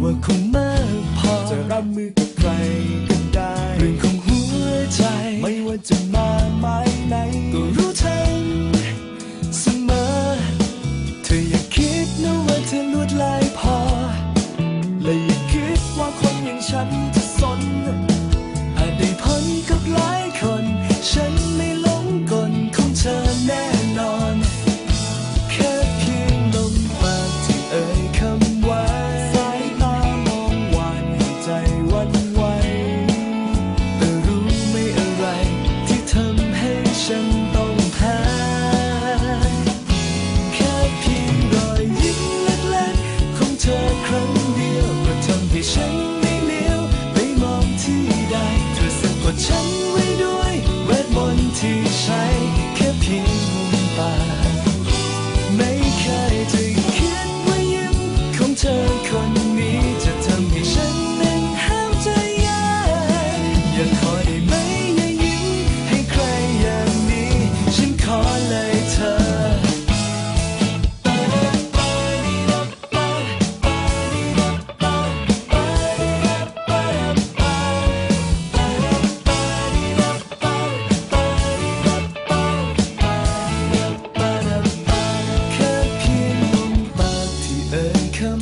ว่าคงมากพอจะรับมือกับใครกันได้เรื่องของหัวใจไม่ว่าจะ 没开醉。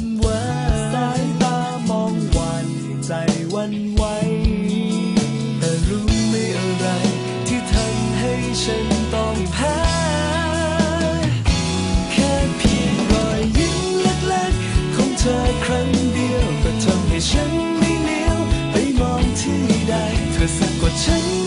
ำว่สายตามองวันใจวันไหวแต่รู้ไม่อะไร ที่ทำให้ฉันต้องแพ้แค่เพียงรอยยิ้มเล็กๆของเธอครั้งเดียวก็ทำให้ฉันไม่เลี้ยวไปมองที่ใด เธอสักกว่าฉัน